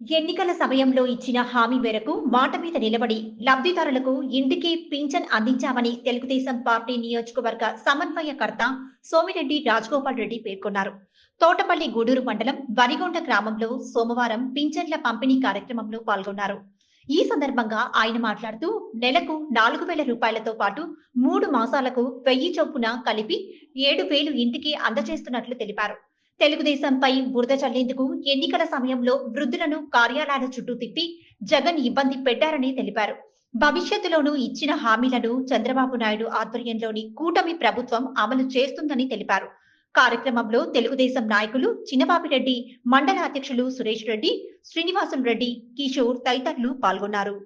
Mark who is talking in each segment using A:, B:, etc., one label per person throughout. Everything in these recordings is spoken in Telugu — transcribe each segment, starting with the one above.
A: ఎన్నికల సమయంలో ఇచ్చిన హామీ మేరకు మాట మీద నిలబడి లబ్ధిదారులకు ఇంటికి పింఛన్ అందించామని తెలుగుదేశం పార్టీ నియోజకవర్గ సమన్వయకర్త సోమిరెడ్డి రాజగోపాల్ రెడ్డి పేర్కొన్నారు. తోటపల్లి గూడూరు మండలం వరిగొండ గ్రామంలో సోమవారం పింఛన్ల పంపిణీ కార్యక్రమంలో పాల్గొన్నారు. ఈ సందర్భంగా ఆయన మాట్లాడుతూ నెలకు నాలుగు వేల రూపాయలతో పాటు మూడు మాసాలకు వెయ్యి చొప్పున కలిపి ఏడు వేలు ఇంటికి అందజేస్తున్నట్లు తెలిపారు. తెలుగుదేశంపై బురద చల్లేందుకు ఎన్నికల సమయంలో వృద్ధులను కార్యాలయాల చుట్టూ తిప్పి జగన్ ఇబ్బంది పెట్టారని తెలిపారు. భవిష్యత్తులోనూ ఇచ్చిన హామీలను చంద్రబాబు నాయుడు ఆధ్వర్యంలోని కూటమి ప్రభుత్వం అమలు చేస్తుందని తెలిపారు. కార్యక్రమంలో తెలుగుదేశం నాయకులు చిన్నబాపిరెడ్డి మండల అధ్యక్షులు సురేష్ రెడ్డి శ్రీనివాసం రెడ్డి కిషోర్ తదితరులు పాల్గొన్నారు.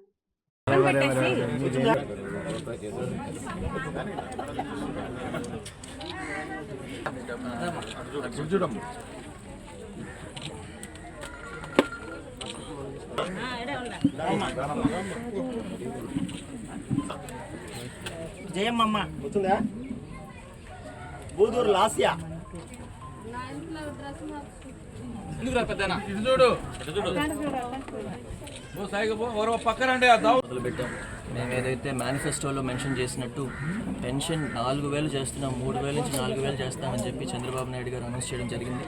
B: జయమ్మమ్మ వచ్చిందా బూదూరు లాస్యా
C: ఎందుకురా పెద్దనా ఇటు చూడు. ఇటు చూడు. ఓ సాయిగా పో ఎవరో పక్కనండి ఆ దావు.
D: మొదలుపెట్టాం మేము ఏదైతే మేనిఫెస్టోలో మెన్షన్ చేసినట్టు పెన్షన్ నాలుగు వేలు చేస్తున్నాం మూడు వేల నుంచి నాలుగు వేలు చేస్తామని చెప్పి చంద్రబాబు నాయుడు గారు అనౌన్స్ చేయడం జరిగింది.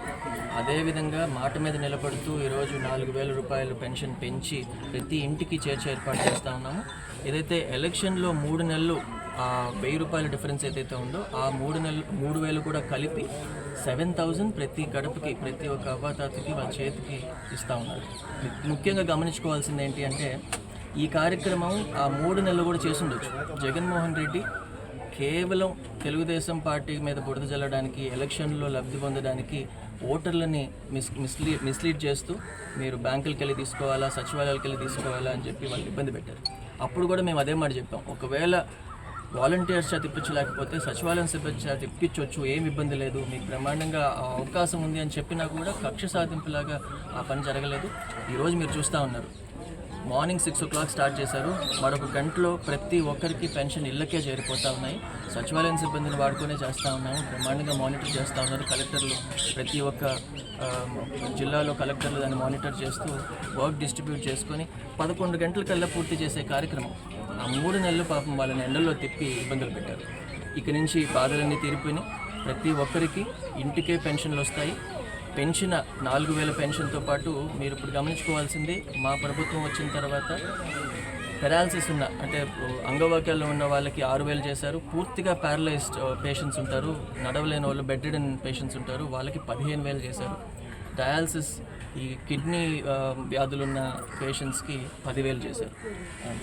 D: అదేవిధంగా మాట మీద నిలబడుతూ ఈరోజు నాలుగు వేల రూపాయలు పెన్షన్ పెంచి ప్రతి ఇంటికి చేర్చే ఏర్పాటు చేస్తూ ఉన్నాము. ఏదైతే ఎలక్షన్లో మూడు నెలలు ఆ వెయ్యి రూపాయల డిఫరెన్స్ ఏదైతే ఉందో ఆ మూడు నెలలు మూడు వేలు కూడా కలిపి సెవెన్ థౌజండ్ ప్రతి గడపకి ప్రతి ఒక్క అవ్వాతాతకి వాళ్ళ చేతికి ఇస్తూ ఉన్నారు. ముఖ్యంగా గమనించుకోవాల్సింది ఏంటి అంటే ఈ కార్యక్రమం ఆ మూడు నెలలు కూడా చేసి ఉండొచ్చు. జగన్మోహన్ రెడ్డి కేవలం తెలుగుదేశం పార్టీ మీద బురద జల్లడానికి ఎలక్షన్లో లబ్ధి పొందడానికి ఓటర్లని మిస్ మిస్లీ మిస్లీడ్ చేస్తూ మీరు బ్యాంకులకి వెళ్ళి తీసుకోవాలా సచివాలయాలకు వెళ్ళి తీసుకోవాలా అని చెప్పి వాళ్ళు ఇబ్బంది పెట్టారు. అప్పుడు కూడా మేము అదే మాట చెప్పాం. ఒకవేళ వాలంటీర్స్ చేత ఇప్పించలేకపోతే సచివాలయం సిబ్బంది చేత ఇప్పించవచ్చు ఏమి ఇబ్బంది లేదు. మీకు బ్రహ్మాండంగా అవకాశం ఉంది అని చెప్పినా కూడా కక్ష సాధింపులాగా ఆ పని జరగలేదు. ఈరోజు మీరు చూస్తూ ఉన్నారు. Morning six o'clock start చేశారు. మరొక గంటలో ప్రతి ఒక్కరికి పెన్షన్ ఇళ్ళకే చేరిపోతూ ఉన్నాయి. సచివాలయం సిబ్బందిని వాడుకునే చేస్తూ ఉన్నాము. బ్రహ్మాండంగా మానిటర్ చేస్తూ ఉన్నారు కలెక్టర్లు. ప్రతి ఒక్క జిల్లాలో కలెక్టర్లు దాన్ని మానిటర్ చేస్తూ వర్క్ డిస్ట్రిబ్యూట్ చేసుకొని పదకొండు గంటలకల్లా పూర్తి చేసే కార్యక్రమం. ఆ మూడు నెలలు పాపం వాళ్ళని ఎండల్లో తిప్పి ఇబ్బందులు పెట్టారు. ఇక నుంచి బాధలన్నీ తీరిపోయినాయి. ప్రతి ఒక్కరికి ఇంటికే పెన్షన్లు వస్తాయి. పెన్షన్ నాలుగు వేల పెన్షన్తో పాటు మీరు ఇప్పుడు గమనించుకోవాల్సింది మా ప్రభుత్వం వచ్చిన తర్వాత పెరాలసిస్ ఉన్న అంటే అంగవాక్యాల్లో ఉన్న వాళ్ళకి ఆరు వేలు చేశారు. పూర్తిగా ప్యారలైజ్డ్ పేషెంట్స్ uh, ఉంటారు. నడవలేని వాళ్ళు బెడ్ రిడన్ పేషెంట్స్ ఉంటారు. వాళ్ళకి పదిహేను వేలు చేశారు. డయాలసిస్ ఈ కిడ్నీ వ్యాధులున్న పేషెంట్స్కి పదివేలు చేశారు.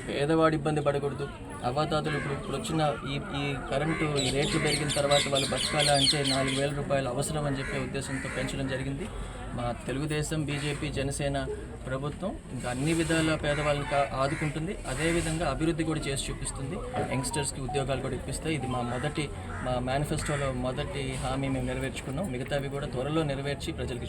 D: పేదవాడు ఇబ్బంది పడకూడదు. అవాతాతలు ఇప్పుడు ఇప్పుడు వచ్చిన ఈ ఈ కరెంటు ఈ రేట్లు పెరిగిన తర్వాత వాళ్ళు బతకాలా అంటే నాలుగు వేల రూపాయలు అవసరం అని చెప్పే ఉద్దేశంతో పెంచడం జరిగింది. మా తెలుగుదేశం బీజేపీ జనసేన ప్రభుత్వం ఇంకా అన్ని విధాల పేదవాళ్ళని ఆదుకుంటుంది. అదేవిధంగా అభివృద్ధి కూడా చేసి చూపిస్తుంది. యంగ్స్టర్స్కి ఉద్యోగాలు కూడా ఇప్పిస్తాయి. ఇది మా మొదటి మా మేనిఫెస్టోలో మొదటి హామీ మేము నెరవేర్చుకున్నాం. మిగతావి కూడా త్వరలో నెరవేర్చి ప్రజలకి